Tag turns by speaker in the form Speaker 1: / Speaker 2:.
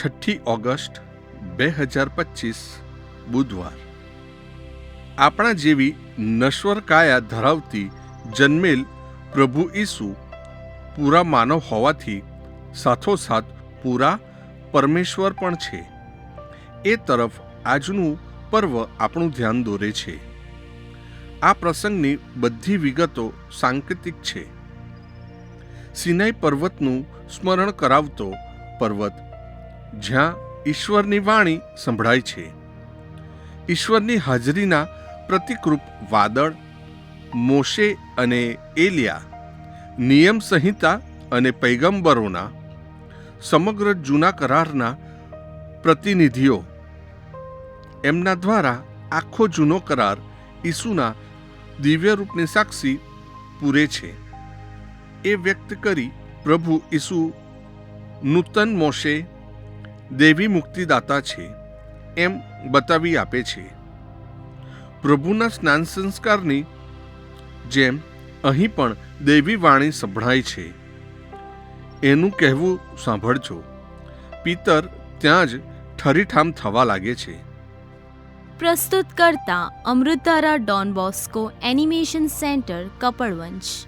Speaker 1: છઠ્ઠી ઓગસ્ટ બે હજાર પચીસ, બુધવાર. આપણા જેવી નશ્વર કાયા ધરાવતી જન્મેલ પ્રભુ ઈસુ પૂરા માનવ હોવાથી સાથોસાથ પૂરા પરમેશ્વર પણ છે. એ તરફ આજનું પર્વ આપણું ધ્યાન દોરે છે. આ પ્રસંગની બધી વિગતો સાંકેતિક છે. સિનાઈ પર્વતનું સ્મરણ કરાવતો પર્વત જ્યાં ઈશ્વરની વાણી સંભળાય છે. ઈશ્વરની હાજરીના પ્રતિકરૂપ વાદળ, મોશે અને એલિયા, નિયમ સંહિતા અને પૈગંબરોના, સમગ્ર જૂના કરારના પ્રતિનિધિઓ, એમના દ્વારા આખો જૂનો કરાર ઈસુના દિવ્ય રૂપની સાક્ષી પૂરે છે. એ વ્યક્ત કરી પ્રભુ ઈસુ, નૂતન મોશે દેવી મુક્તિદાતા છે, એમ બતાવી આપે છે. પ્રભુના સ્નાન સંસ્કારની જેમ અહીં પણ દેવી વાણી સંભળાય છે. એનું કહેવું સાંભળજો, પિતર ત્યાં જ ઠરીઠામ થવા લાગે છે.
Speaker 2: પ્રસ્તુત કરતા અમૃતારા Don Bosco animation centre Kapadvanj